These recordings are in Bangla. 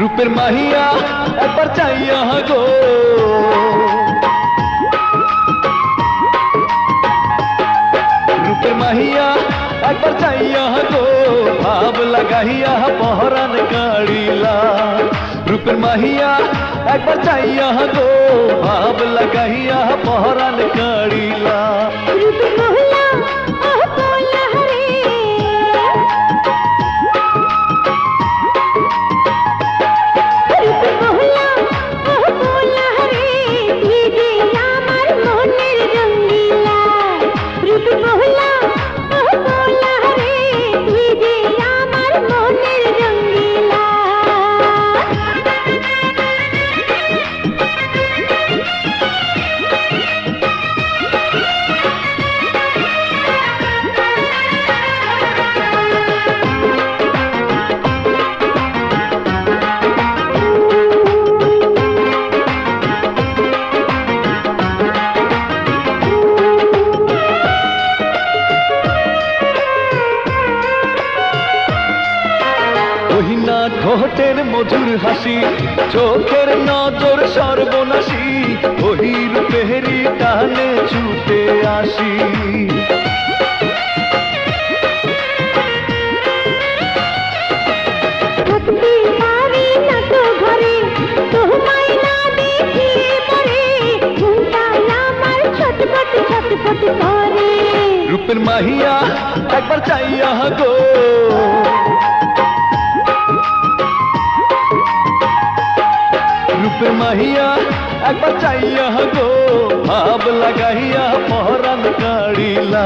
रूपेर माहिया परचाइया गो। परचैया गो भाव लगाइया पहरन कड़ीला रुपन माहिया एक परचैया गो भाव लगाइया पहरन ঠোঁটের মধুর হাসি চোখের নজর সর্বনাশী ওহি রূপেরি টানে ছুটে আসি। রূপের মাহিয়া একবার চাইয়া গো। पे महिया एक बचाइया गो भाव लगाइया पहरन काढ़ीला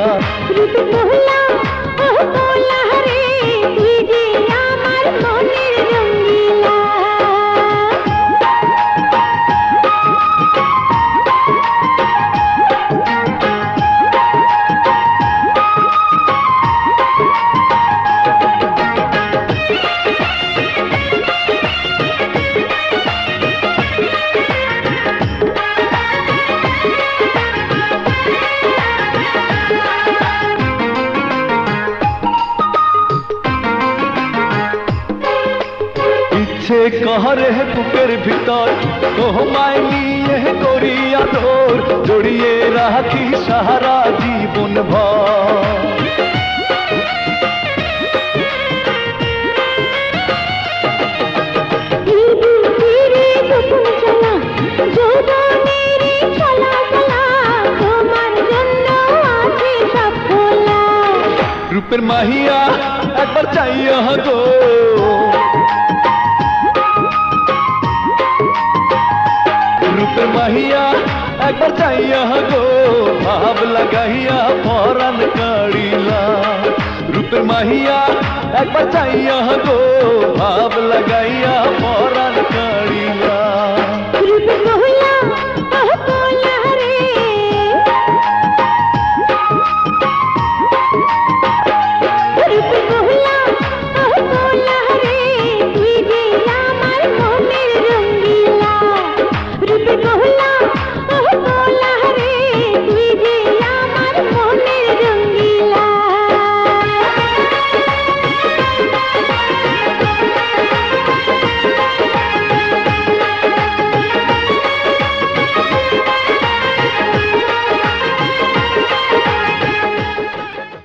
ইচ্ছে কহরে বুকের ভিতর? তোমায় নিয়ে করি আদর জড়িয়ে রাখি সারা জীবন ভর। রূপের মাহিয়া একবার চাইয়া গো। बचाइया गो। भाव लगाइया फ़ौरन करीला। रूप माहिया, एक बचाइया गो। भाव लगाइया फ़ौरन करीला।